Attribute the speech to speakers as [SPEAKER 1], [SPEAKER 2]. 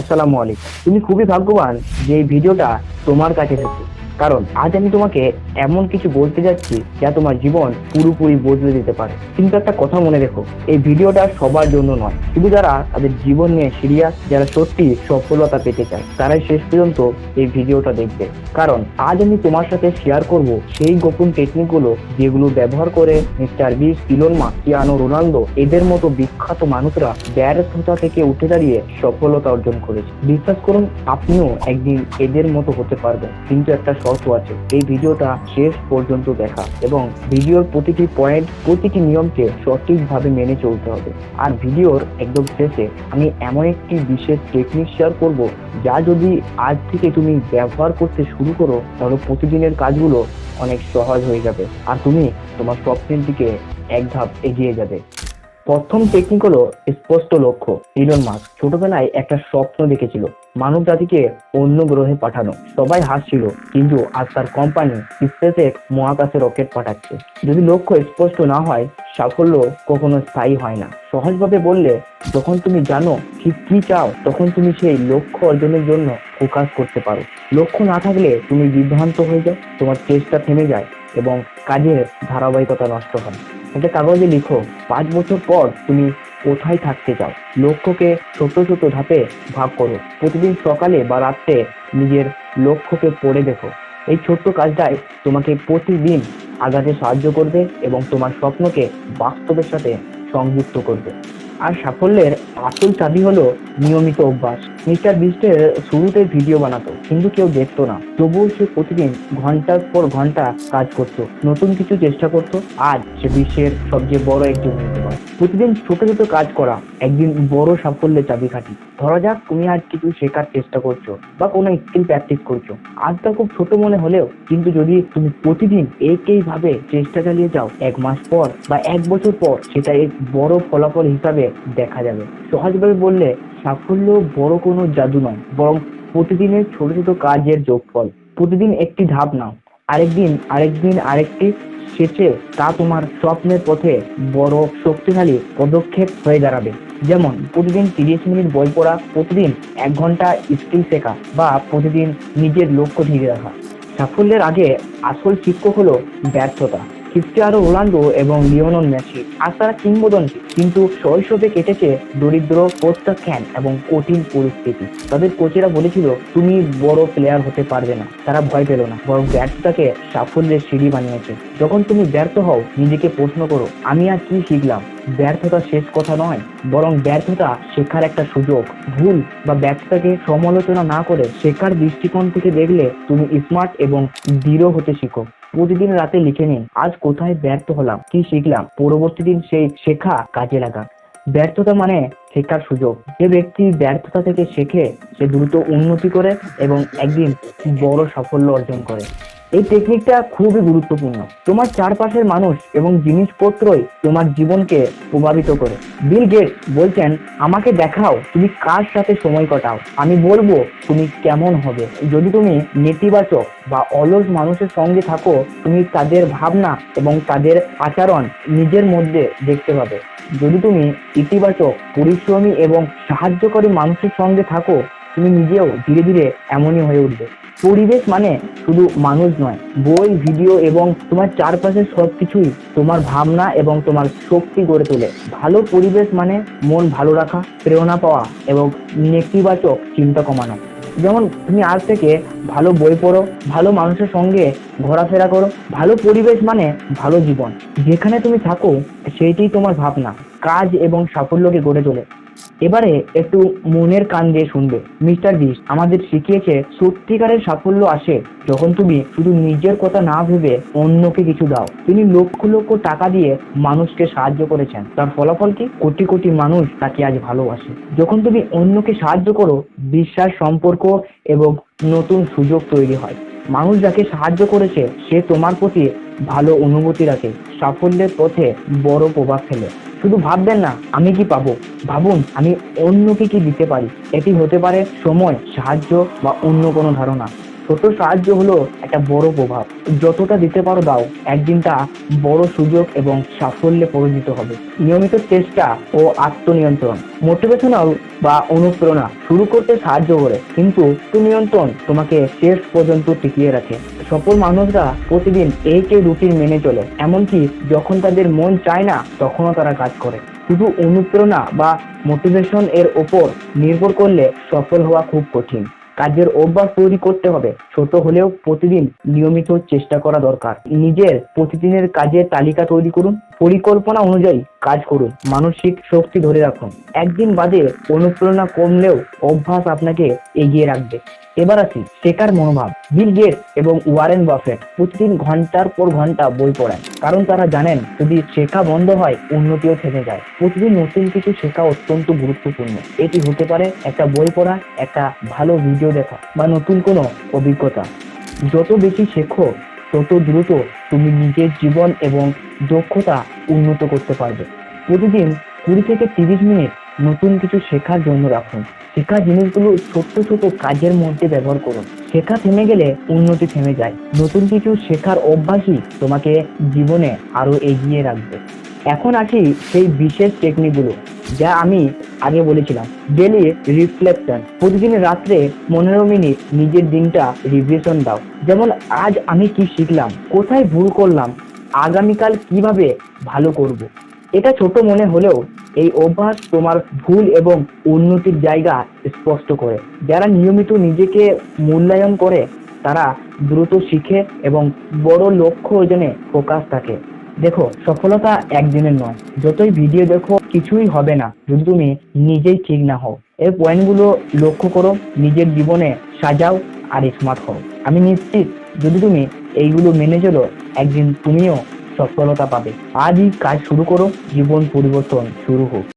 [SPEAKER 1] আসসালামু আলাইকুম। তুমি খুবই ভাগ্যবান যে এই ভিডিওটা তোমার কাছে এসেছে কারণ আজ আমি তোমাকে এমন কিছু বলতে যাচ্ছি যা তোমার জীবন পুরোপুরি বদলে দিতে পারে। কিন্তু একটা কথা মনে রেখো, এই ভিডিওটা সবার জন্য নয়। শুধু যারা তাদের জীবন নিয়ে সিরিয়াস, যারা সত্যি সফলতা পেতে চায়, তারাই শেষ পর্যন্ত এই ভিডিওটা দেখবে। কারণ আজ আমি তোমার সাথে শেয়ার করব সেই গোপন টেকনিকগুলো যেগুলো ব্যবহার করে mister beast Elon Musk Cristiano Ronaldo, এদের মতো বিখ্যাত মানুষরা ব্যর্থতা থেকে উঠে দাঁড়িয়ে সফলতা অর্জন করেছে। বিশ্বাস করুন, আপনিও একদিন এদের মতো হতে পারবেন। কিন্তু একটা শর্ত আছে। এই ভিডিওটা শেষ পর্যন্ত দেখা এবং ভিডিওর প্রতিটি পয়েন্ট প্রতিটি নিয়মকে সঠিকভাবে মেনে চলতে হবে। আর ভিডিওর একদম শেষে আমি এমন একটি বিশেষ টেকনিক শেয়ার করব, যা যদি আজ থেকে তুমি ব্যবহার করতে শুরু করো, তাহলে প্রতিদিনের কাজগুলো অনেক সহজ হয়ে যাবে। আর তুমি তোমার স্বপ্নের দিকে এক ধাপ এগিয়ে যাবে। প্রথম টেকনিক হলো স্পষ্ট লক্ষ্য। ইলন মাস্ক ছোটবেলায় একটা স্বপ্ন দেখেছিল, মানব জাতিকে অন্য গ্রহে পাঠানো। সবাই হাসছিল, কিন্তু আজ তার কোম্পানি স্পেসে মহাকাশে রকেট পাঠাচ্ছে। যদি লক্ষ্য স্পষ্ট না হয়, সাফল্য কখনো স্থায়ী হয় না। সহজভাবে বললে, যখন তুমি জানো ঠিক কি চাও, তখন তুমি সেই লক্ষ্য অর্জনের জন্য ফোকাস করতে পারো। লক্ষ্য না থাকলে তুমি বিভ্রান্ত হয়ে যাও, তোমার চেষ্টা থেমে যায় এবং কাজের ধারাবাহিকতা নষ্ট হয়। একটা কাগজে লিখো। পাঁচ বছর পর তুমি কোথায় থাকতে চাও? লক্ষ্যকে ছোট ছোট ধাপে ভাগ করো। প্রতিদিন সকালে বা রাত্রে নিজের লক্ষ্যকে পড়ে দেখো। এই ছোট্ট কাজটাই তোমাকে প্রতিদিন আগাতে সাহায্য করবে এবং তোমার স্বপ্নকে বাস্তবের সাথে সংযুক্ত করবে। আর সাফল্যের আসল চাবি হলো নিয়মিত অভ্যাস। মিস্টার বিস্টের শুরুতে ভিডিও বানাতো, কিন্তু কেউ দেখতো না। তবুও সে প্রতিদিন ঘণ্টার পর ঘণ্টা কাজ করত, নতুন কিছু চেষ্টা করত। আজ সে বিশ্বের সবচেয়ে বড় একজন ইউটিউবার প্রতিদিন ছোট ছোট কাজ করা, একদিন বড় সাফল্যের চাবিকাঠি। ধরা যাক তুমি আজ কিছু শেখার চেষ্টা করছ বা কোনো স্কিল প্র্যাকটিস করছ। আজটা খুব ছোট মনে হলেও, কিন্তু যদি তুমি প্রতিদিন একই ভাবে চেষ্টা চালিয়ে যাও, এক মাস পর বা এক বছর পর, সেটা এক বড় ফলাফল হিসাবে দেখা যাবে। সহজভাবে বললে, সাফল্য বড় কোনো জাদু নয়, বরং প্রতিদিনের ছোট ছোট কাজের যোগফল। প্রতিদিন একটি ধাপ নাও, আরেকদিন আরেকদিন আরেকটি শেষে তা তোমার স্বপ্নের পথে বড় শক্তিশালী পদক্ষেপ হয়ে দাঁড়াবে। যেমন প্রতিদিন তিরিশ মিনিট বই পড়া, প্রতিদিন এক ঘণ্টা স্কিল শেখা বা প্রতিদিন নিজের লক্ষ্য ঠিক রাখা। সাফল্যের আগে আসল শিক্ষক হলো ব্যর্থতা। ক্রিস্টিয়ানো রোনাল্ডো এবং লিওনল মেসি। আজ তারা কিংবদন্তি, কিন্তু শৈশবে কেটেছে দরিদ্র প্রত্যাখ্যান এবং কঠিন পরিস্থিতি। তাদের কোচেরা বলেছিল, তুমি বড় প্লেয়ার হতে পারবে না। তারা ভয় পেল না, বরং ব্যর্থতাকে সাফল্যের সিঁড়ি বানিয়েছে। যখন তুমি ব্যর্থ হও, নিজেকে প্রশ্ন করো, আমি আর কি শিখলাম? ব্যর্থতা শেষ কথা নয়, বরং ব্যর্থতা শেখার একটা সুযোগ। ভুল বা ব্যর্থতাকে সমালোচনা না করে শেখার দৃষ্টিকোণ থেকে দেখলে তুমি স্মার্ট এবং দৃঢ় হতে শিখো। প্রতিদিন রাতে লিখে নিন, আজ কোথায় ব্যর্থ হলাম, কি শিখলাম, পরবর্তী দিন সেই শেখা কাজে লাগান। ব্যর্থতা মানে শেখার সুযোগ। যে ব্যক্তি ব্যর্থতা থেকে শেখে, সে দ্রুত উন্নতি করে এবং একদিন বড় সাফল্য অর্জন করে। এই টেকনিকটা খুবই গুরুত্বপূর্ণ। তোমার চারপাশের মানুষ এবং জিনিসপত্রই তোমার জীবনকে প্রভাবিত করে। বিল গেটস বলছেন, আমাকে দেখাও তুমি কার সাথে সময় কাটাও। আমি বলব তুমি কেমন হবে। যদি তুমি নেতিবাচক বা অলস মানুষের সঙ্গে থাকো, তুমি তাদের ভাবনা এবং তাদের আচরণ নিজের মধ্যে দেখতে পাবে। যদি তুমি ইতিবাচক, পরিশ্রমী এবং সাহায্যকারী মানুষের সঙ্গে থাকো তুমি নিজেও ধীরে ধীরে এমনই হয়ে উঠবে। পরিবেশ মানে শুধু মানুষ নয়, বই ভিডিও এবং তোমার চারপাশের সবকিছুই তোমার ভাবনা এবং তোমার শক্তি গড়ে তোলে। ভালো পরিবেশ মানে মন ভালো রাখা, প্রেরণা পাওয়া এবং নেতিবাচক চিন্তা কমানো। যেমন তুমি আজ থেকে ভালো বই পড়ো, ভালো মানুষের সঙ্গে ঘোরাফেরা করো, ভালো পরিবেশ মানে ভালো জীবন। যেখানে তুমি থাকো, সেইটাই তোমার ভাবনা, কাজ এবং সাফল্যকে গড়ে তোলে। এবারে একটু মনের কান দিয়ে শুনবে। মিস্টার বিস আমাদের শিখিয়েছে সত্যিকারের সাফল্য আসে যখন তুমি শুধু নিজের কথা না ভেবে অন্যকে কিছু দাও। তিনি লক্ষ লক্ষ টাকা দিয়ে মানুষকে সাহায্য করেছেন। তার ফলাফল কি? কোটি কোটি মানুষ তাকে আজ ভালোবাসে। যখন তুমি অন্যকে সাহায্য করো, বিশ্বাস, সম্পর্ক এবং নতুন সুযোগ তৈরি হয়। মানুষ যাকে সাহায্য করেছে, সে তোমার প্রতি ভালো অনুভূতি রাখে। সাফল্যের পথে বড় প্রভাব ফেলে। শুধু ভাববেন না, আমি কি পাবো? ভাবুন, আমি অন্যকে কি দিতে পারি? এটি হতে পারে সময়, সাহায্য বা অন্য কোনো ধারণা। ছোট সাহায্য হলো একটা বড় প্রভাব। যতটা দিতে পারো দাও একদিন তা বড় সুযোগ এবং সাফল্যে পরিণত হবে। নিয়মিত চেষ্টা ও আত্মনিয়ন্ত্রণ। মোটিভেশনাল বা অনুপ্রেরণা শুরু করতে সাহায্য করে, কিন্তু নিয়ন্ত্রণ তোমাকে শেষ পর্যন্ত টিকিয়ে রাখে। সফল মানুষরা প্রতিদিন এইকে রুটিন মেনে চলে, এমনকি যখন তাদের মন চায় না, তখনও তারা কাজ করে। শুধু অনুপ্রেরণা বা মোটিভেশন এর ওপর নির্ভর করলে সফল হওয়া খুব কঠিন। কাজের অভ্যাস তৈরি করতে হবে। ছোট হলেও প্রতিদিন নিয়মিত চেষ্টা করা দরকার। নিজের প্রতিদিনের কাজের তালিকা তৈরি করুন। পরিকল্পনা অনুযায়ী কাজ করুন, মানসিক শক্তি ধরে রাখুন। একদিন বাদে অনুপ্রেরণা কমলেও অভ্যাস আপনাকে এগিয়ে রাখবে। এবার আসি শেখার মনোভাব। বিল গেট এবং ওয়ারেন বাফেট প্রতিদিন ঘণ্টার পর ঘণ্টা বই পড়েন কারণ তারা জানেন, যদি শেখা বন্ধ হয়, উন্নতিও থেমে যায়। প্রতিদিন নতুন কিছু শেখা অত্যন্ত গুরুত্বপূর্ণ। এটি হতে পারে একটা বই পড়া, একটা ভালো ভিডিও দেখা বা নতুন কোনো অভিজ্ঞতা। যত বেশি শেখো তত দ্রুত তুমি নিজের জীবন এবং দক্ষতা উন্নত করতে পারবে। প্রতিদিন কুড়ি থেকে তিরিশ মিনিট নতুন কিছু শেখার জন্য রাখুন। শেখা জিনিসগুলো ছোট্ট ছোট কাজের মধ্যে ব্যবহার করুন। শেখা থেমে গেলে উন্নতি থেমে যায়। নতুন কিছু শেখার অভ্যাসই তোমাকে জীবনে আরও এগিয়ে রাখবে। এখন আসি সেই বিশেষ টেকনিকগুলো যা আমি আগে বলেছিলাম ডেলি রিফ্লেকশন প্রতিদিন রাত্রে পনেরো মিনিট নিজের দিনটা রিভিশন দাও। যেমন আজ আমি কি শিখলাম, কোথায় ভুল করলাম, আগামীকাল কীভাবে ভালো করব। এটা ছোট মনে হলেও এই অভ্যাস তোমার ভুল এবং উন্নতির জায়গা স্পষ্ট করে। যারা নিয়মিত নিজেকে মূল্যায়ন করে, তারা দ্রুত শিখে এবং বড় লক্ষ্য অর্জনে ফোকাস থাকে। দেখো, সফলতা একদিনের নয়। যতই ভিডিও দেখো কিছুই হবে না যদি তুমি নিজেই ঠিক না হও। এই পয়েন্টগুলো লক্ষ্য করো, নিজের জীবনে সাজাও আর স্মার্ট হও। আমি নিশ্চিত, যদি তুমি এইগুলো মেনে চলো, একদিন তুমিও সফলতা পাবে। আজই কাজ শুরু করো, জীবন পরিবর্তন শুরু হোক।